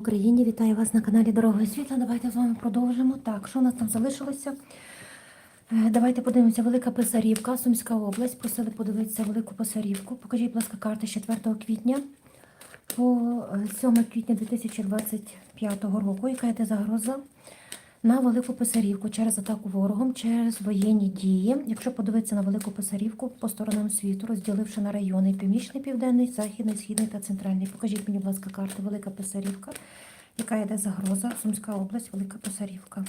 Україні, вітаю вас на каналі Дорогою Світла. Давайте з вами продовжимо. Так, що у нас там залишилося? Е, Давайте подивимося, Велика Писарівка, Сумська область. Просили подивитися Велику Писарівку. Покажіть, будь ласка, карти з 4 квітня по е, 7 квітня 2025 року. Яка йде загроза на Велику Писарівку через атаку ворогом, через воєнні дії. Якщо подивитися на Велику Писарівку по сторонам світу, розділивши на райони Північний, Південний, Західний, Східний та Центральний. Покажіть мені, будь ласка, карти Велика Писарівка. Яка йде загроза? Сумська область, Велика Писарівка.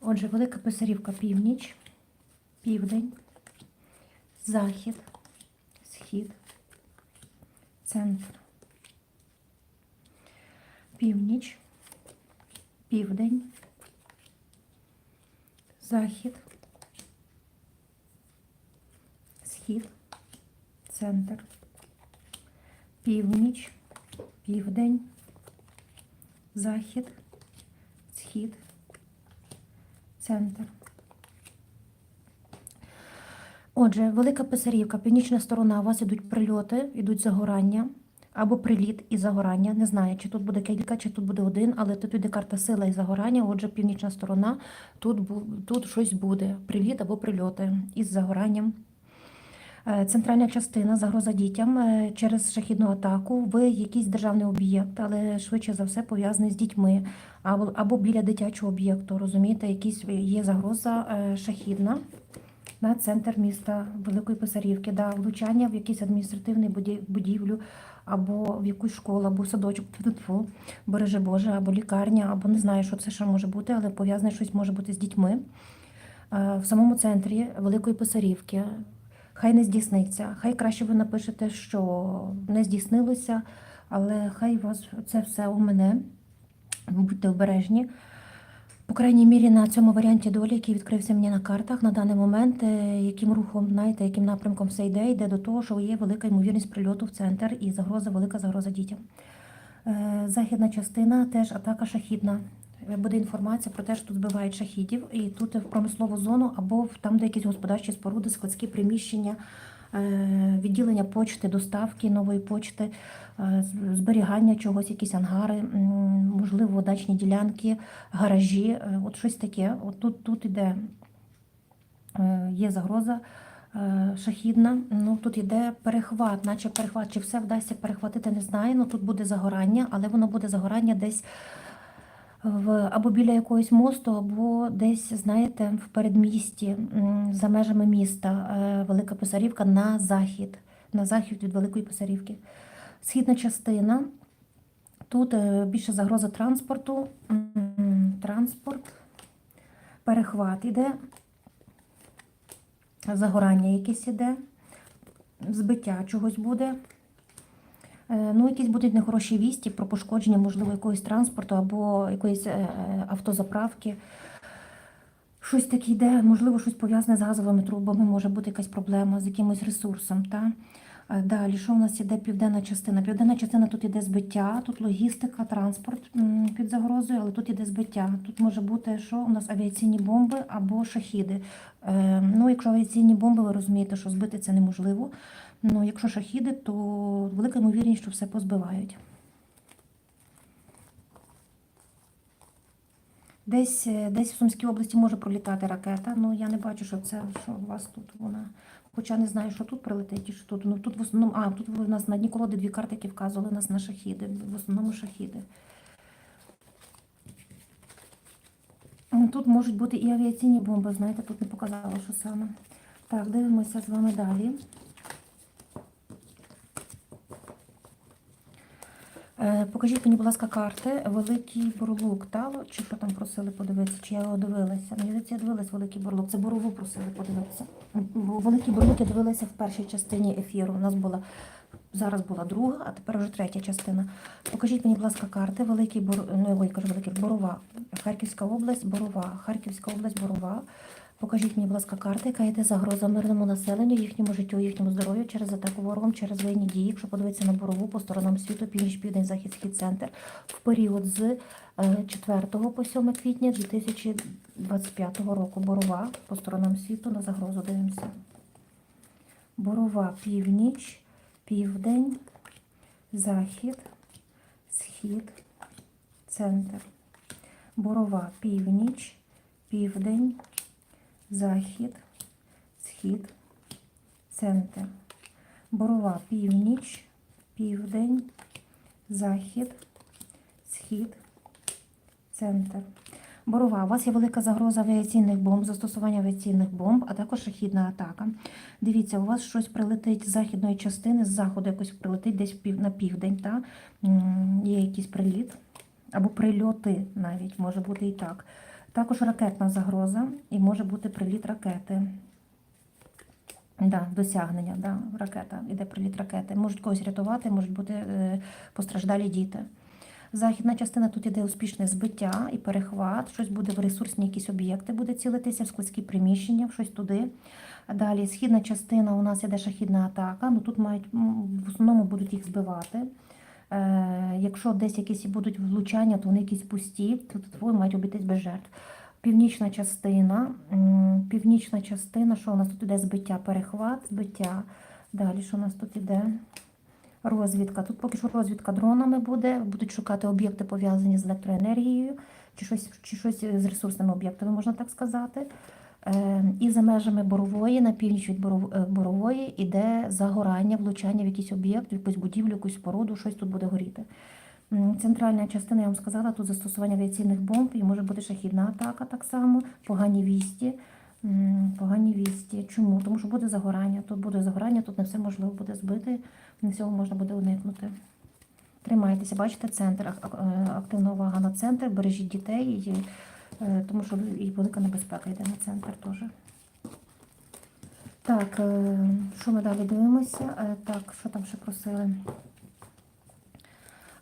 Отже, Велика Писарівка північ, південь, захід, схід, центр. Північ, південь, захід, схід, центр. Північ, південь, захід, схід, центр. Отже, Велика Писарівка, північна сторона, у вас ідуть прильоти, ідуть загорання, або приліт і загорання. Не знаю, чи тут буде кілька, чи тут буде один, але тут іде карта сила і загорання. Отже, північна сторона, тут, тут щось буде. Приліт або прильоти із загоранням. Е, Центральна частина загроза дітям е, через шахідну атаку в якийсь державний об'єкт, але швидше за все пов'язаний з дітьми або, або біля дитячого об'єкту. Розумієте, якісь є загроза е, шахідна на центр міста Великої Писарівки, да, влучання в якийсь адміністративний будівлю, або в якусь школу, або садочок, тьфу-тьфу, береже Боже, або лікарня, або не знаю, що це ще може бути, але пов'язане щось може бути з дітьми. Е, В самому центрі Великої Писарівки. Хай не здійсниться. Хай краще ви напишете, що не здійснилося, але хай вас це все у мене. Будьте обережні. По крайній мірі на цьому варіанті долі, який відкрився мені на картах на даний момент, е, яким рухом, знаєте, яким напрямком все йде, йде до того, що є велика ймовірність прильоту в центр і загроза, велика загроза дітям. Е, Західна частина теж атака шахідна. Е, Буде інформація про те, що тут збивають шахідів, і тут в промислову зону або там, де якісь господарчі споруди, складські приміщення, відділення почти, доставки нової почти, е, зберігання чогось, якісь ангари, можливо, дачні ділянки, гаражі. е, От щось таке. От тут, тут іде е, є загроза е, шахідна. Ну тут іде перехват, наче перехват. Чи все вдасться перехватити, не знаю. Ну тут буде загорання, але воно буде загорання десь в або біля якогось мосту, або десь, знаєте, в передмісті за межами міста е, Велика Писарівка на захід, на захід від Великої Писарівки. Східна частина. Тут е, більше загроза транспорту, транспорт, перехват іде, загорання якесь іде, збиття чогось буде. Е, Ну, якісь будуть нехороші вісті про пошкодження, можливо, якогось транспорту або якоїсь е, автозаправки. Щось таке йде, можливо, щось пов'язане з газовими трубами, може бути якась проблема з якимось ресурсом. Та? Е, Далі, що у нас іде південна частина? Південна частина тут іде збиття, тут логістика, транспорт під загрозою, але тут іде збиття. Тут може бути, що у нас авіаційні бомби або шахіди. Ну, якщо авіаційні бомби, ви розумієте, що збити це неможливо. Ну, якщо шахіди, то велика ймовірність, що все позбивають. Десь, десь в Сумській області може пролітати ракета. Ну я не бачу, що це що у вас тут вона. Хоча не знаю, що тут прилетить і що тут. Ну тут в основному, а тут у нас на дні колоди дві карти, які вказували нас на шахіди. В основному шахіди. Тут можуть бути і авіаційні бомби, знаєте, тут не показало, що саме. Так, дивимося з вами далі. Покажіть мені, будь ласка, карти. Великий Борлук, та? чи що там просили подивитися, чи я його дивилася? Мені здається, я дивилась Великий Борлук. Це Борову просили подивитися. Великий Борлук я дивилася в першій частині ефіру. У нас була зараз була друга, а тепер вже третя частина. Покажіть мені, будь ласка, карти. Великий Бор... ну, ой, кажу, Великий Борова. Харківська область, Борова. Харківська область, Борова. Покажіть мені, будь ласка, карти, яка йде загроза мирному населенню, їхньому життю, їхньому здоров'ю через атаку ворогом, через воєнні дії, якщо подивитися на борову по сторонам світу, північ, південь, захід, схід, центр, в період з е, 4 по 7 квітня 2025 року. Борова по сторонам світу на загрозу дивимося. Борова північ, південь, захід, схід, центр. Борова північ, південь, захід, схід, центр. Борова північ, південь, захід, схід, центр. Борова, у вас є велика загроза авіаційних бомб, застосування авіаційних бомб, а також шахідна атака. Дивіться, у вас щось прилетить з західної частини, з заходу якось прилетить десь на південь. Та? Є якийсь приліт або прильоти навіть, може бути і так. Також ракетна загроза і може бути приліт ракети. Да, досягнення, да, ракета, іде приліт ракети. Можуть когось рятувати, можуть бути е, постраждалі діти. Західна частина тут іде успішне збиття і перехват, щось буде в ресурсні якісь об'єкти, буде цілитися в складські приміщення, щось туди. Далі східна частина у нас іде шахідна атака. Ну тут мають в основному будуть їх збивати. Е, якщо десь якісь будуть влучання, то вони якісь пусті, то твої мають обійтись без жертв. Північна частина, північна частина, що у нас тут іде збиття, перехват, збиття. Далі, що у нас тут іде? Розвідка. Тут поки що розвідка дронами буде, будуть шукати об'єкти пов'язані з електроенергією, чи щось, чи щось з ресурсними об'єктами, можна так сказати. Е, І за межами борової, на північ від е, борової, іде загорання, влучання в якийсь об'єкт, в якусь будівлю, якусь споруду, щось тут буде горіти. Центральна частина, я вам сказала, тут застосування авіаційних бомб, і може бути шахідна атака так само, погані вісті. Погані вісті. Чому? Тому що буде загорання. Тут буде загорання, тут не все можливо буде збити, не всього можна буде уникнути. Тримайтеся, бачите, центр, е, активна увага на центр, бережіть дітей, тому що і велика небезпека йде на центр теж. Так, е, що ми далі дивимося? Е, Так, що там ще просили?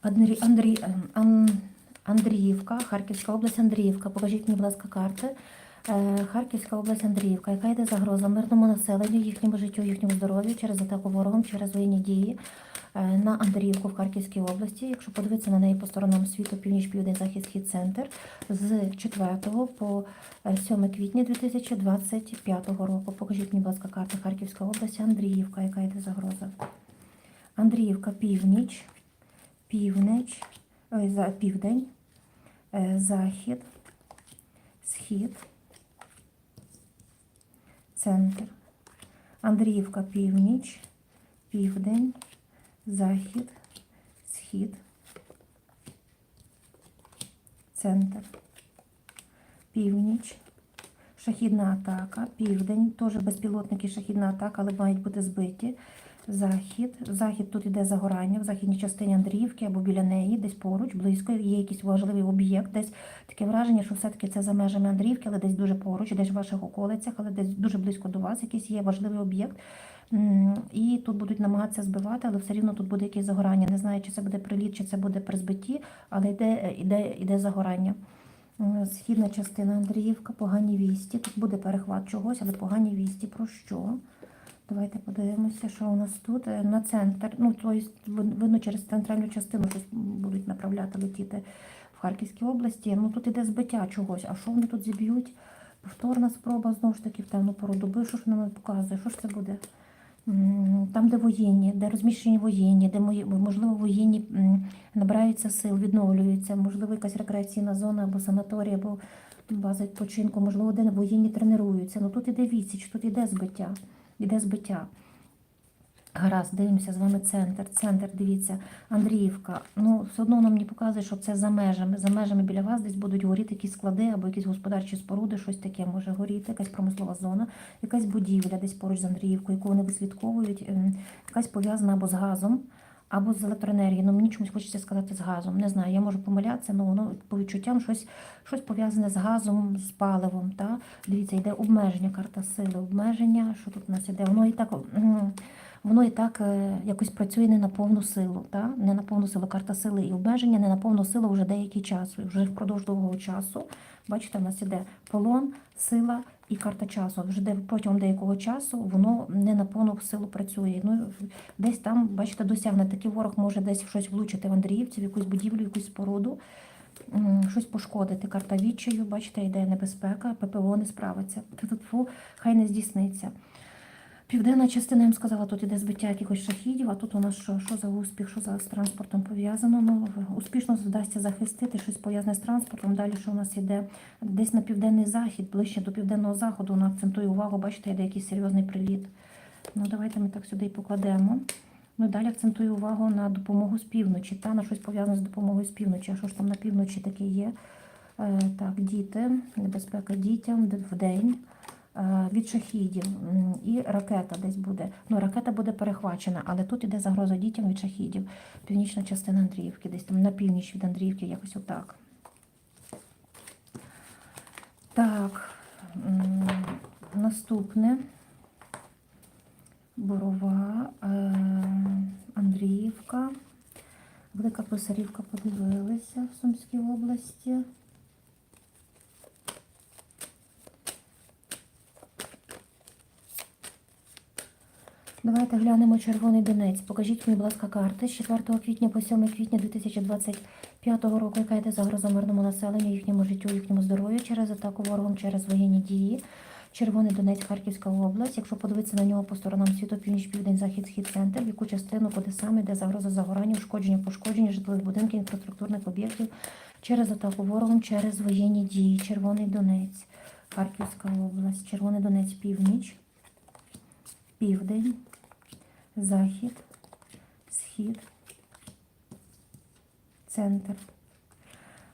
Андрій, Андрій, е, Ан, Андріївка, Харківська область, Андріївка. Покажіть мені, будь ласка, карти. Е, Харківська область, Андріївка. Яка йде загроза мирному населенню, їхньому життю, їхньому здоров'ю через атаку ворогом, через воєнні дії е, на Андріївку в Харківській області. Якщо подивитися на неї по сторонам світу, північ, південь, захід, схід, центр з 4 по е, 7 квітня 2025 року. Покажіть мені, будь ласка, карта Харківської області, Андріївка. Яка йде загроза? Андріївка, північ, північ, ой, південь, е, захід, схід, центр. Андріївка, північ, південь, захід, схід, центр. Північ, шахідна атака, південь, теж безпілотники, шахідна атака, але мають бути збиті. Захід. Захід тут іде загорання в західній частині Андріївки або біля неї, десь поруч, близько, є якийсь важливий об'єкт, десь таке враження, що все-таки це за межами Андріївки, але десь дуже поруч, десь в ваших околицях, але десь дуже близько до вас, якийсь є важливий об'єкт. І тут будуть намагатися збивати, але все рівно тут буде якесь загорання. Не знаю, чи це буде приліт, чи це буде при збитті, але йде, йде, йде загорання. Східна частина Андріївка, погані вісті. Тут буде перехват чогось, але погані вісті. Про що? Давайте подивимося, що у нас тут. Е, На центр. Ну, тобто, видно, через центральну частину щось будуть направляти летіти в Харківській області. Ну тут іде збиття чогось. А що вони тут зіб'ють? Повторна спроба знову ж таки в темну пору доби. Що ж вона нам показує? Що ж це буде? Там, де воєнні, де розміщені воєнні, де можливо воєнні набираються сил, відновлюються, можливо, якась рекреаційна зона або санаторій, або база відпочинку, можливо, де воєнні тренуються. Ну тут іде відсіч, тут іде збиття. Іде збиття. Гаразд, дивимося з вами центр. Центр, дивіться, Андріївка. Ну, все одно воно мені показує, що це за межами. За межами біля вас десь будуть горіти якісь склади або якісь господарчі споруди, щось таке може горіти, якась промислова зона, якась будівля десь поруч з Андріївкою, яку вони вислідковують, ем, якась пов'язана або з газом, або з електроенергією. Ну, мені чомусь хочеться сказати з газом. Не знаю, я можу помилятися, але воно по відчуттям щось, щось пов'язане з газом, з паливом. Та? Дивіться, йде обмеження, карта сили, обмеження. Що тут у нас іде? Воно і так. Воно і так е, якось працює не на повну силу, та? не на повну силу. Карта сили і обмеження не на повну силу вже деякий час, вже впродовж довгого часу. Бачите, в нас іде полон, сила і карта часу. Вже де, протягом деякого часу воно не на повну силу працює. Ну, десь там, бачите, досягне. Такий ворог може десь щось влучити в Андріївці, в якусь будівлю, якусь споруду, щось пошкодити. Карта відчаю, бачите, йде небезпека, ППО не справиться. Тьфу-тьфу, хай не здійсниться. Південна частина, я їм сказала, тут іде збиття якихось шахідів, а тут у нас що? Що за успіх, що за з транспортом пов'язано? Ну, успішно вдасться захистити щось пов'язане з транспортом. Далі що у нас іде десь на південний захід, ближче до південного заходу, вона акцентує увагу, бачите, йде якийсь серйозний приліт. Ну, давайте ми так сюди і покладемо. Ну, далі акцентую увагу на допомогу з півночі, та на щось пов'язане з допомогою з півночі. А що ж там на півночі таке є? Е, так, діти, небезпека дітям де- вдень. Е, Від шахідів і ракета десь буде. Ну, ракета буде перехвачена, але тут іде загроза дітям від шахідів. Північна частина Андріївки, десь там на північ від Андріївки, якось отак. Так, наступне. Борова, е, Андріївка, Велика Писарівка подивилися в Сумській області. Давайте глянемо червоний донець. Покажіть мені, будь ласка, карти з 4 квітня по 7 квітня 2025 року. Яка йде загроза мирному населенню, їхньому життю, їхньому здоров'ю через атаку ворогом, через воєнні дії. Червоний Донець, Харківська область. Якщо подивитися на нього по сторонам світу, північ, південь, захід, схід, центр, в яку частину, куди саме йде загроза загорання, ушкодження, пошкодження житлових будинків, інфраструктурних об'єктів через атаку ворогом, через воєнні дії. Червоний Донець, Харківська область, Червоний Донець, північ, південь, захід, схід, центр.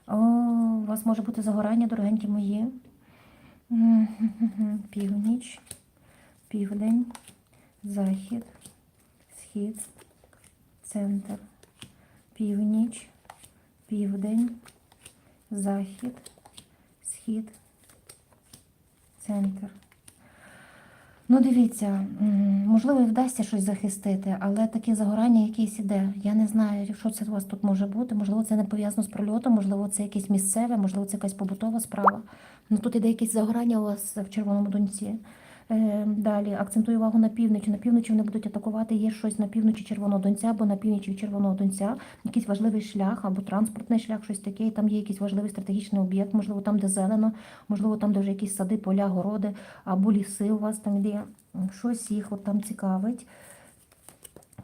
О, у вас може бути загорання, дорогенькі мої. Північ, південь, захід, схід, центр. Північ, південь, захід, схід, центр. Ну, дивіться, можливо, і вдасться щось захистити, але таке загорання якесь іде. Я не знаю, що це у вас тут може бути. Можливо, це не пов'язано з прильотом, можливо, це якесь місцеве, можливо, це якась побутова справа. Ну тут іде якесь загорання у вас в червоному донці. Е, далі акцентую увагу на півночі. На півночі вони будуть атакувати. Є щось на півночі червоного донця або на північі від червоного донця, якийсь важливий шлях або транспортний шлях, щось таке. І там є якийсь важливий стратегічний об'єкт, можливо, там, де зелено, можливо, там, де вже якісь сади, поля, городи або ліси у вас там є. Щось їх от там цікавить.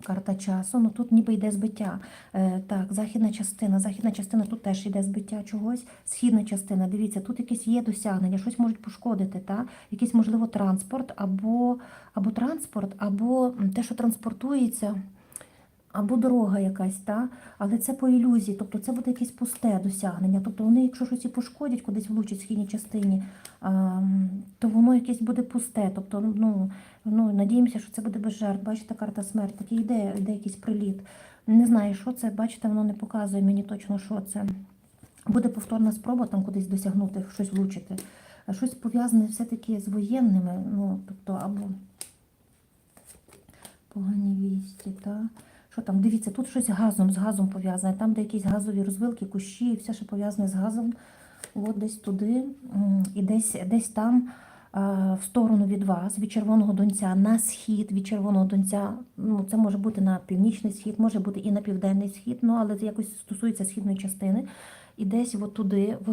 Карта часу. Ну тут ніби йде збиття. Е, так, західна частина. Західна частина тут теж йде збиття чогось. Східна частина. Дивіться, тут якесь є досягнення, щось можуть пошкодити. Та? Якийсь, можливо, транспорт, або, або транспорт, або те, що транспортується. Або дорога якась, та? але це по ілюзії, тобто це буде якесь пусте досягнення. Тобто вони, якщо щось і пошкодять, кудись влучать в східній частині, то воно якесь буде пусте. Тобто, ну, ну, надіємося, що це буде без жертв. Бачите, карта смерть, такий йде, йде якийсь приліт. Не знаю, що це, бачите, воно не показує мені точно, що це. Буде повторна спроба там кудись досягнути, щось влучити. Щось пов'язане все-таки з воєнними, ну, тобто, або погані вісті, та. Що там? Дивіться, тут щось газом, з газом пов'язане. Там, де якісь газові розвилки, кущі, і все, що пов'язане з газом. От десь туди. І десь, десь там в сторону від вас, від червоного донця, на схід від червоного донця. Ну, це може бути на північний схід, може бути і на південний схід, ну але це якось стосується східної частини. І десь от туди, в,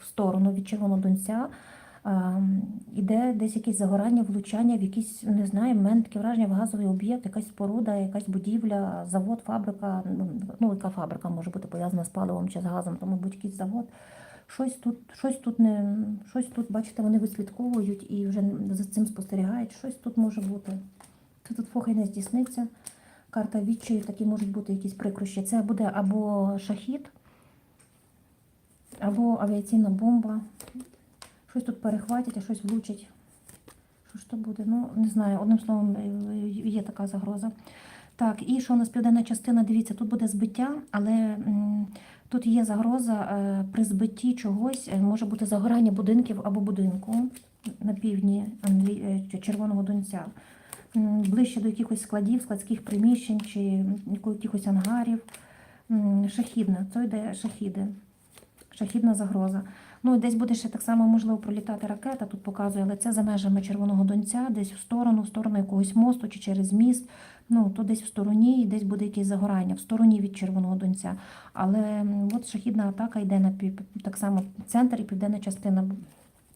в сторону від червоного донця. А, іде десь якесь загорання, влучання в якийсь, не знаю, в мене таке враження в газовий об'єкт, якась споруда, якась будівля, завод, фабрика. Ну, Ну, яка фабрика може бути пов'язана з паливом чи з газом, то, мабуть, якийсь завод. Щось тут, щось тут не, щось тут, бачите, вони вислідковують і вже за цим спостерігають. Щось тут може бути. Це тут фохай не здійсниться. Карта відчаю, такі можуть бути якісь прикрощі. Це буде або шахід, або авіаційна бомба. Щось тут перехватять, а щось влучать. Що ж то буде? Ну, не знаю, одним словом, е, є така загроза. Так, і що у нас південна частина? Дивіться, тут буде збиття, але тут є загроза е, при збитті чогось, е, може бути загорання будинків або будинку на півдні е, Червоного Донця. Ближче до якихось складів, складських приміщень чи якихось ангарів. Шахідна, це йде шахіди. Шахідна загроза. Ну десь буде ще так само можливо пролітати ракета, тут показує, але це за межами Червоного Донця, десь в сторону, в сторону якогось мосту чи через міст. Ну, то десь в стороні, і десь буде якесь загорання, в стороні від Червоного Донця. Але от шахідна атака йде на пів, так само центр і південна частина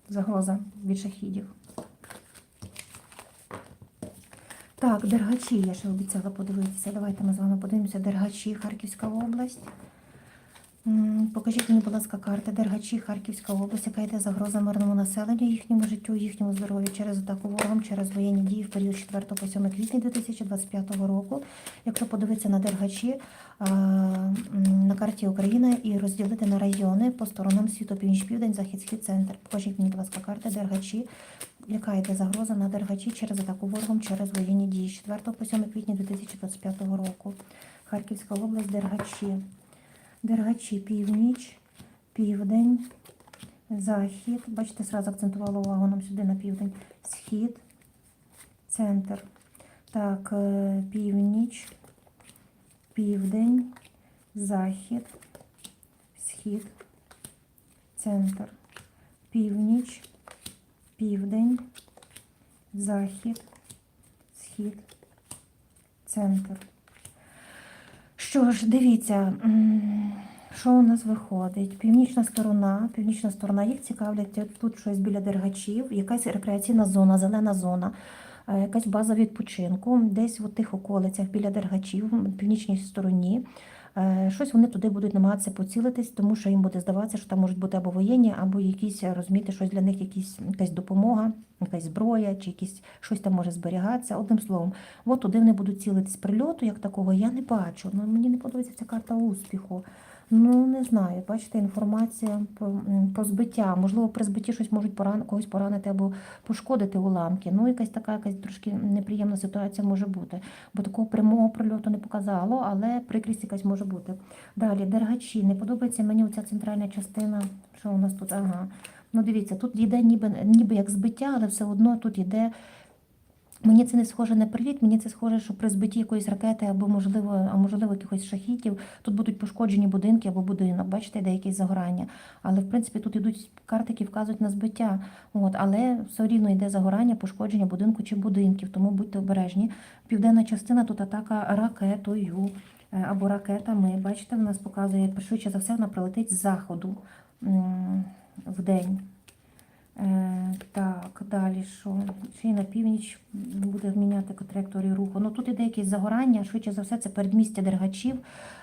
загроза від шахідів. Так, Дергачі, я ще обіцяла подивитися. Давайте ми з вами подивимося. Дергачі, Харківська область. Покажіть мені, будь ласка, карти Дергачі, Харківська область, яка йде загроза мирному населенню, їхньому життю, їхньому здоров'ю через атаку ворогом, через воєнні дії в період 4 по 7 квітня 2025 року. Якщо подивитися на Дергачі на карті України і розділити на райони по сторонам світу, північ, південь, захід, схід, центр. Покажіть мені, будь ласка, карти Дергачі, яка йде загроза на Дергачі через атаку ворогом, через воєнні дії з 4 по 7 квітня 2025 року. Харківська область, Дергачі. Дергачі північ, південь, захід. Бачите, зразу акцентувала увагу нам сюди на південь. Схід, центр. Так, е, північ, південь, захід, схід, центр. Північ, південь, захід, схід, центр. Що ж, дивіться, що у нас виходить? Північна сторона, північна сторона, їх цікавлять тут щось біля дергачів, якась рекреаційна зона, зелена зона, е, якась база відпочинку, десь в тих околицях біля дергачів, в північній стороні. Е, Щось вони туди будуть намагатися поцілитись, тому що їм буде здаватися, що там можуть бути або воєнні, або якісь розумієте, щось для них, якісь якась допомога, якась зброя, чи якісь щось там може зберігатися. Одним словом, от туди вони будуть цілитись прильоту, як такого, я не бачу. Ну, мені не подобається ця карта успіху. Ну, не знаю, бачите, інформація про, збиття. Можливо, при збитті щось можуть поран... когось поранити або пошкодити уламки. Ну, якась така якась трошки неприємна ситуація може бути. Бо такого прямого прильоту не показало, але прикрість якась може бути. Далі, дергачі. Не подобається мені оця центральна частина. Що у нас тут? Ага. Ну, дивіться, тут йде ніби, ніби як збиття, але все одно тут йде. Мені це не схоже на приліт, мені це схоже, що при збитті якоїсь ракети або можливо, а можливо, якихось шахітів тут будуть пошкоджені будинки або будинок. Бачите, де якісь загорання. Але в принципі тут ідуть карти, які вказують на збиття. От, але все рівно йде загорання, пошкодження будинку чи будинків, тому будьте обережні. Південна частина тут атака ракетою е, або ракетами. Бачите, в нас показує швидше за все, вона прилетить з заходу в день. Е, так, далі що? Й на північ буде міняти траєкторію руху. Ну тут іде якесь загорання, швидше за все, це передмістя дергачів,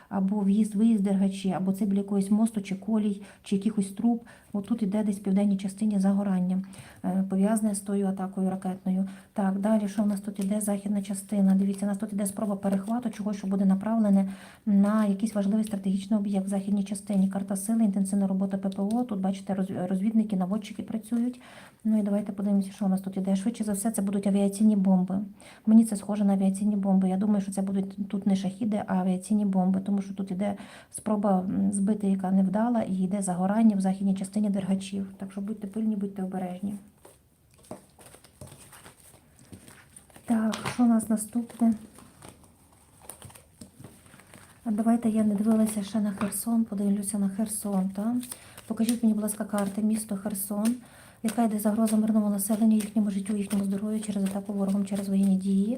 або в'їзд-виїзд дергачі, або це біля якогось мосту, чи колій, чи якихось труб. От тут іде десь в південній частині загорання, е, пов'язане з тою атакою ракетною. Так, далі що в нас тут іде західна частина? Дивіться, у нас тут іде спроба перехвату чогось, що буде направлене на якийсь важливий стратегічний об'єкт в західній частині. Карта сили, інтенсивна робота ППО. Тут бачите, розвідники, наводчики працюють. Ну і давайте подивимося, що у нас тут іде. Швидше за все, це будуть авіаційні бомби. Мені це схоже на авіаційні бомби. Я думаю, що це будуть тут не шахіди, а авіаційні бомби, тому що тут іде спроба збити, яка не вдала, і йде загорання в західній частині дергачів. Так що будьте пильні, будьте обережні. Так, що у нас наступне? Давайте я не дивилася ще на Херсон, подивлюся на Херсон. Та? Покажіть мені, будь ласка, карти місто Херсон, яка йде загроза мирному населенню, їхньому життю, їхньому здоров'ю через атаку ворогом, через воєнні дії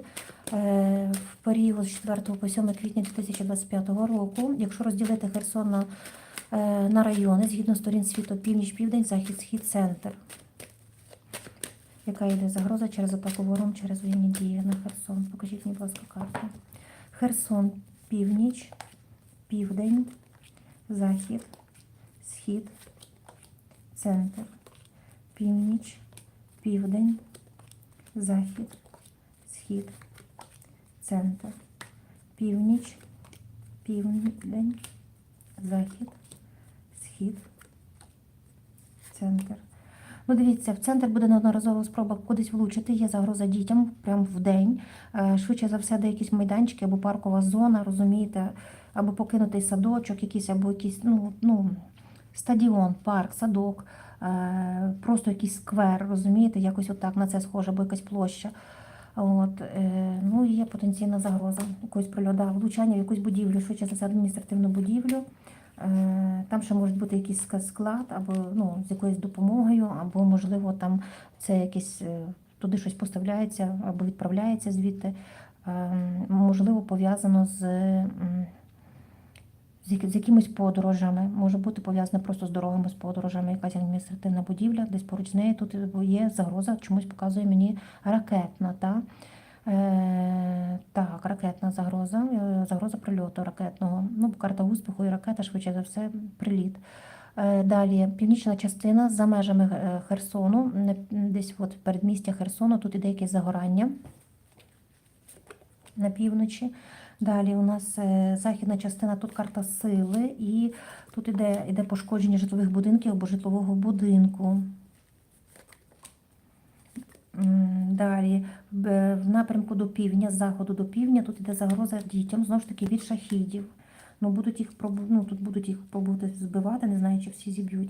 е, в період з 4 по 7 квітня 2025 року. Якщо розділити Херсон на, е, на райони, згідно сторін світу, північ, південь, захід, схід, центр. Яка йде загроза через атаку ворогом, через воєнні дії на Херсон? Покажіть мені, будь ласка, карту. Херсон, північ, південь, захід, схід, центр, північ, південь, захід, схід, центр, північ, південь, захід, схід, центр. Ну, дивіться, в центр буде неодноразова спроба кудись влучити. Є загроза дітям прямо в день. Е, Швидше за все, де якісь майданчики або паркова зона, розумієте, або покинутий садочок, якийсь, або якийсь, ну, ну, стадіон, парк, садок, просто якийсь сквер, розумієте, якось отак на це схоже, або якась площа. От, е, ну і є потенційна загроза якогось прильода, влучання в якусь будівлю, швидше за все адміністративну будівлю. Е, Там ще може бути якийсь склад, або ну, з якоюсь допомогою, або, можливо, там це якесь е, туди щось поставляється або відправляється звідти. Е, Можливо, пов'язано з, з, якимись подорожами, може бути пов'язано просто з дорогами, з подорожами, якась адміністративна будівля, десь поруч з нею тут є загроза, чомусь показує мені ракетна. Та? Е, так, ракетна загроза, е, загроза прильоту ракетного. Ну, карта успіху і ракета, швидше за все, приліт. Е, Далі північна частина за межами е, Херсону, десь от передмістя Херсону, тут іде якесь загорання на півночі. Далі у нас е, західна частина, тут карта сили, і тут іде, іде пошкодження житлових будинків або житлового будинку. Далі в напрямку до півдня, з заходу до півдня, тут іде загроза дітям, знову ж таки від шахідів. Ну, будуть їх ну, тут будуть їх пробувати збивати, не знаю, чи всі зіб'ють.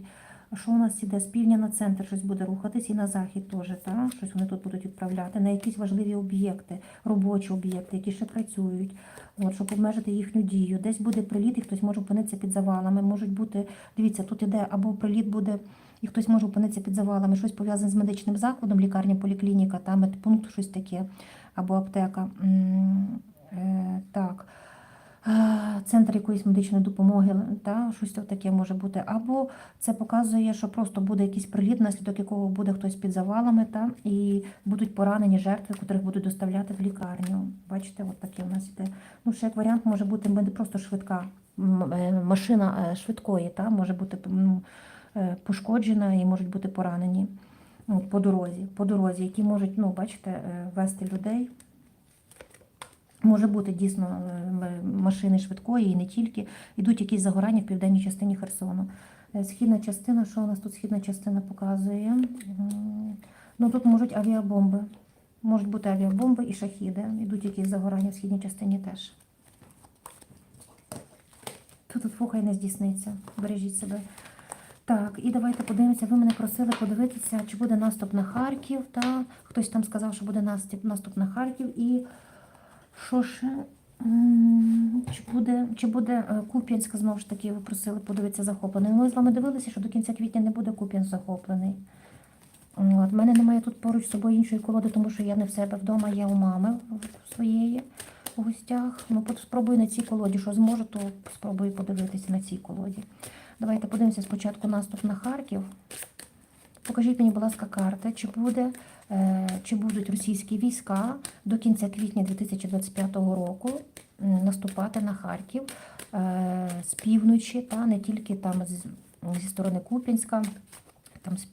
А що у нас іде? З півдня на центр щось буде рухатись і на захід теж, так? Щось вони тут будуть відправляти на якісь важливі об'єкти, робочі об'єкти, які ще працюють, от, щоб обмежити їхню дію. Десь буде приліт, і хтось може опинитися під завалами. Можуть бути, дивіться, тут іде або приліт буде, і хтось може опинитися під завалами, щось пов'язане з медичним закладом, лікарня, поліклініка, там медпункт, щось таке, або аптека. М, е, Так. Е, Центр якоїсь медичної допомоги, та, щось таке може бути. Або це показує, що просто буде якийсь приліт, наслідок якого буде хтось під завалами, та, і будуть поранені жертви, котрих будуть доставляти в лікарню. Бачите, от таке у нас іде. Ну, ще як варіант може бути просто швидка е, машина е, швидкої, та, може бути ну, пошкоджена і можуть бути поранені по дорозі, по дорозі, які можуть, ну, бачите, вести людей. Може бути дійсно е, машини швидкої і не тільки. Йдуть якісь загорання в південній частині Херсону. Е, Східна частина, що у нас тут східна частина показує? Ну тут можуть авіабомби. Можуть бути авіабомби і шахіди. Йдуть якісь загорання в східній частині теж. Тут тут фуха не здійсниться. Бережіть себе. Так, і давайте подивимося. Ви мене просили подивитися, чи буде наступ на Харків. Та хтось там сказав, що буде наступ, наступ на Харків. І що ще? Чи буде, чи буде е, Куп'янськ, знову ж таки, ви просили подивитися захоплений. Ми з вами дивилися, що до кінця квітня не буде Куп'янськ захоплений. От. Мене немає тут поруч з собою іншої колоди, тому що я не в себе вдома, я у мами своєї в гостях. Ну, спробую на цій колоді, що зможу, то спробую подивитися на цій колоді. Давайте подивимося спочатку наступ на Харків. Покажіть мені, будь ласка, карти, чи буде, е, чи будуть російські війська до кінця квітня 2025 року наступати на Харків е, з півночі, та не тільки там зі сторони Куп'янська, там з,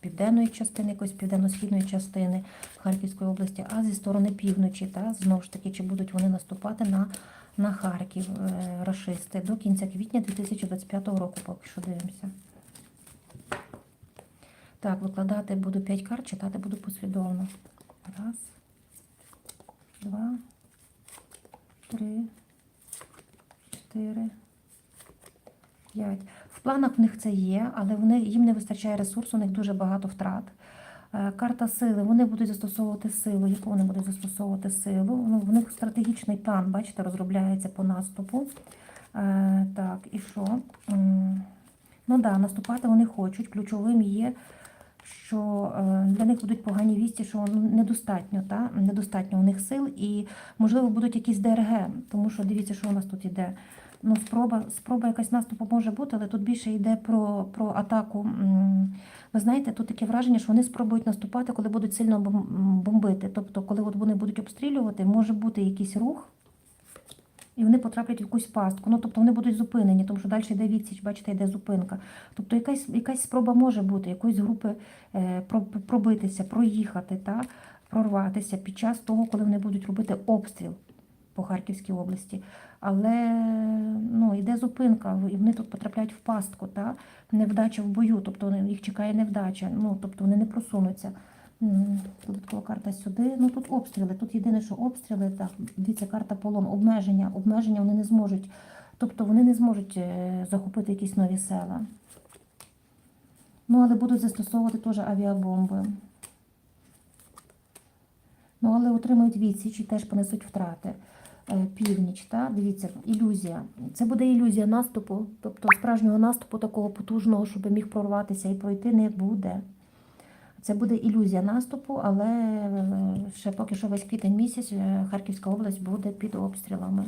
південної частини, якоїсь південно-східної частини Харківської області, а зі сторони півночі, та знову ж таки, чи будуть вони наступати на, на Харків е, рашисти до кінця квітня 2025 року, поки що дивимося. Так, викладати буду 5 карт, читати буду послідовно. Раз, два, три, чотири, п'ять. В планах в них це є, але вони, їм не вистачає ресурсу, у них дуже багато втрат. Е, Карта сили, вони будуть застосовувати силу. Яку вони будуть застосовувати силу? Ну, в них стратегічний план, бачите, розробляється по наступу. Е, так, і що? Ну так, да, наступати вони хочуть. Ключовим є, що е, для них будуть погані вісті, що ну, недостатньо, та? недостатньо у них сил, і, можливо, будуть якісь ДРГ, тому що дивіться, що у нас тут іде. Ну, спроба, спроба якась наступу може бути, але тут більше йде про, про атаку. Ви знаєте, тут таке враження, що вони спробують наступати, коли будуть сильно бом- бомбити. Тобто, коли от вони будуть обстрілювати, може бути якийсь рух, і вони потраплять в якусь пастку. Ну, тобто вони будуть зупинені, тому що далі йде відсіч, бачите, йде зупинка. Тобто якась, якась спроба може бути, якоїсь групи е, пробитися, проїхати, та, прорватися під час того, коли вони будуть робити обстріл по Харківській області. Але ну, йде зупинка, і вони тут потрапляють в пастку, та, невдача в бою, тобто їх чекає невдача, ну, тобто вони не просунуться. Додаткова карта сюди. Ну тут обстріли. Тут єдине, що обстріли, так, дивіться, карта полон, обмеження. Обмеження вони не зможуть. Тобто вони не зможуть е, захопити якісь нові села. Ну, але будуть застосовувати теж авіабомби. Ну, але отримують відсіч і теж понесуть втрати. Е, Північ, та? дивіться, ілюзія. Це буде ілюзія наступу, тобто справжнього наступу такого потужного, щоб міг прорватися і пройти, не буде. Це буде ілюзія наступу, але е, ще поки що весь квітень місяць е, Харківська область буде під обстрілами.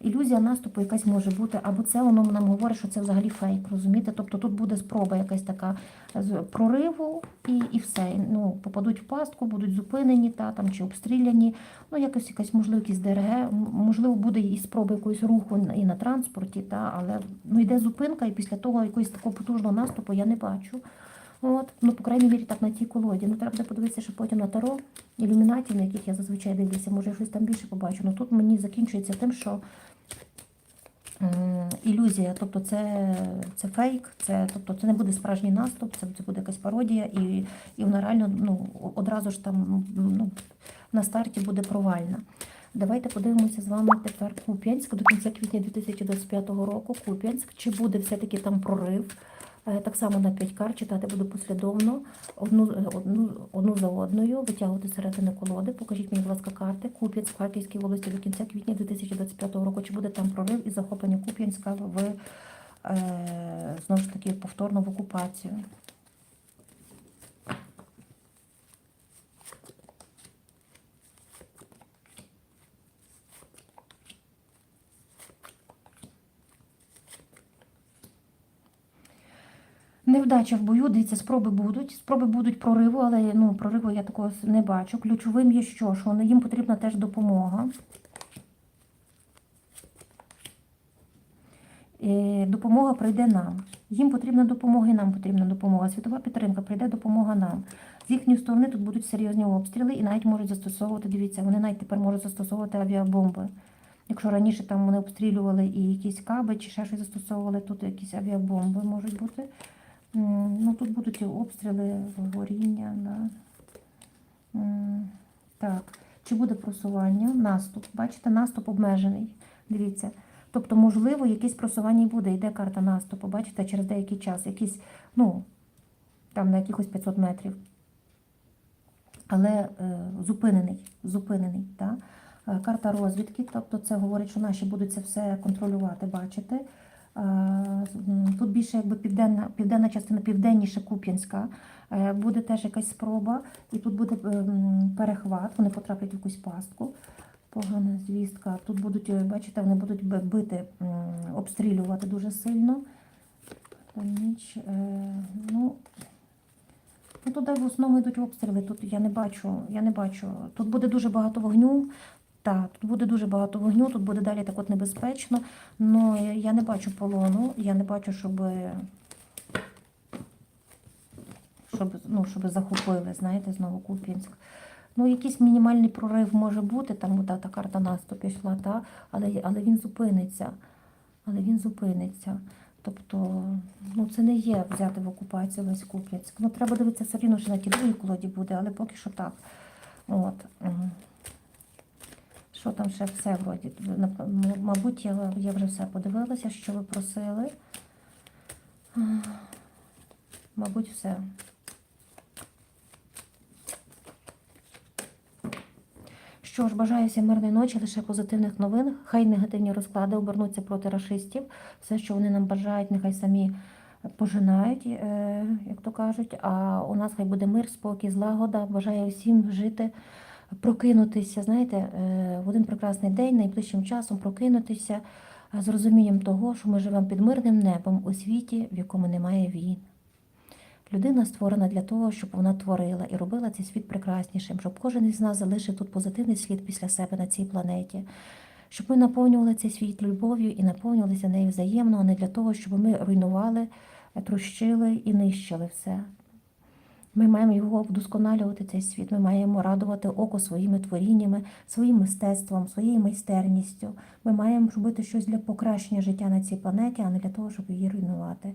ілюзія наступу якась може бути, або це воно нам говорить, що це взагалі фейк, розумієте? Тобто тут буде спроба якась така з прориву і, і все. Ну, попадуть в пастку, будуть зупинені та, там, чи обстріляні. Ну, якось якась можливо, ДРГ, можливо, буде і спроба якогось руху і на транспорті, та, але ну, йде зупинка, і після того якогось такого потужного наступу я не бачу. От, ну, по крайній мірі, так на тій колоді. Ну, треба буде подивитися, що потім на таро, ілюмінатів, на яких я зазвичай дивлюся, може я щось там більше побачу. Ну тут мені закінчується тим, що ілюзія, тобто це, це фейк, це, тобто це не буде справжній наступ, це, це буде якась пародія, і, і вона реально ну, одразу ж там ну, на старті буде провальна. Давайте подивимося з вами тепер Куп'янськ до кінця квітня 2025 року. Куп'янськ. Чи буде все-таки там прорив? Е, Так само на 5 карт читати буду послідовно, одну, одну, одну за одною, витягувати середини колоди. Покажіть мені, будь ласка, карти. Куп'янськ в Харківській області до кінця квітня 2025 року. Чи буде там прорив і захоплення Куп'янська в е, знову ж таки повторно в окупацію? Невдача в бою, дивіться, спроби будуть. Спроби будуть прориву, але ну, прориву я такого не бачу. Ключовим є що? Що їм потрібна теж допомога. Е, Допомога прийде нам. Їм потрібна допомога і нам потрібна допомога. Світова підтримка прийде допомога нам. З їхньої сторони тут будуть серйозні обстріли і навіть можуть застосовувати, дивіться, вони навіть тепер можуть застосовувати авіабомби. Якщо раніше там вони обстрілювали і якісь каби чи ще щось застосовували, тут якісь авіабомби можуть бути. Ну, тут будуть обстріли, горіння. Да. Так, чи буде просування? Наступ. Бачите, наступ обмежений. Дивіться. Тобто, можливо, якесь просування і буде. Йде карта наступу, бачите, через деякий час, якийсь, ну, там на якихось 500 метрів. Але е, зупинений, зупинений. Да? Е, Карта розвідки, тобто це говорить, що наші будуть це все контролювати, бачити. Е, Тут більше якби південна, південна частина, південніше Куп'янська. Е, Буде теж якась спроба, і тут буде ем, перехват, вони потраплять в якусь пастку. Погана звістка. Тут будуть, е, бачите, вони будуть бити, обстрілювати дуже сильно. Ніч, е, ну, ну, туди в основному йдуть обстріли. Тут я не бачу, я не бачу. Тут буде дуже багато вогню. Так, тут буде дуже багато вогню, тут буде далі так от небезпечно. але я не бачу полону, я не бачу, щоб, щоб, ну, щоб захопили, знаєте, знову Куп'янськ. Ну, якийсь мінімальний прорив може бути, там та, та карта наступу йшла, та, але, але він зупиниться. Але він зупиниться. Тобто, ну це не є взяти в окупацію весь Куп'янськ. Ну, треба дивитися все рівно, що на тій другій колоді буде, але поки що так. От. Що там ще все вроді? Мабуть, я, я вже все подивилася, що ви просили. Мабуть, все. Що ж, бажаю всім мирної ночі, лише позитивних новин. Хай негативні розклади обернуться проти рашистів. Все, що вони нам бажають, нехай самі пожинають, е, як то кажуть. А у нас хай буде мир, спокій, злагода. Бажаю всім жити, прокинутися. Знаєте, е, в один прекрасний день, найближчим часом прокинутися з розумінням того, що ми живемо під мирним небом у світі, в якому немає війн. Людина створена для того, щоб вона творила і робила цей світ прекраснішим, щоб кожен із нас залишив тут позитивний слід після себе на цій планеті, щоб ми наповнювали цей світ любов'ю і наповнювалися нею взаємно, а не для того, щоб ми руйнували, трощили і нищили все. Ми маємо його вдосконалювати цей світ. Ми маємо радувати око своїми творіннями, своїм мистецтвом, своєю майстерністю. Ми маємо робити щось для покращення життя на цій планеті, а не для того, щоб її руйнувати.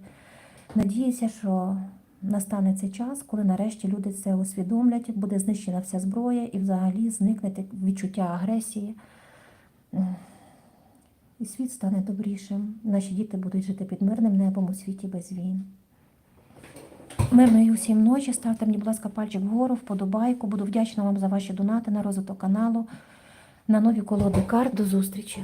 Надіюся, що настане цей час, коли нарешті люди це усвідомлять, буде знищена вся зброя і взагалі зникне відчуття агресії. І світ стане добрішим. Наші діти будуть жити під мирним небом у світі без війн. Мирної усім ночі. Ставте мені, будь ласка, пальчик вгору, вподобайку. Буду вдячна вам за ваші донати на розвиток каналу, на нові колоди карт. До зустрічі!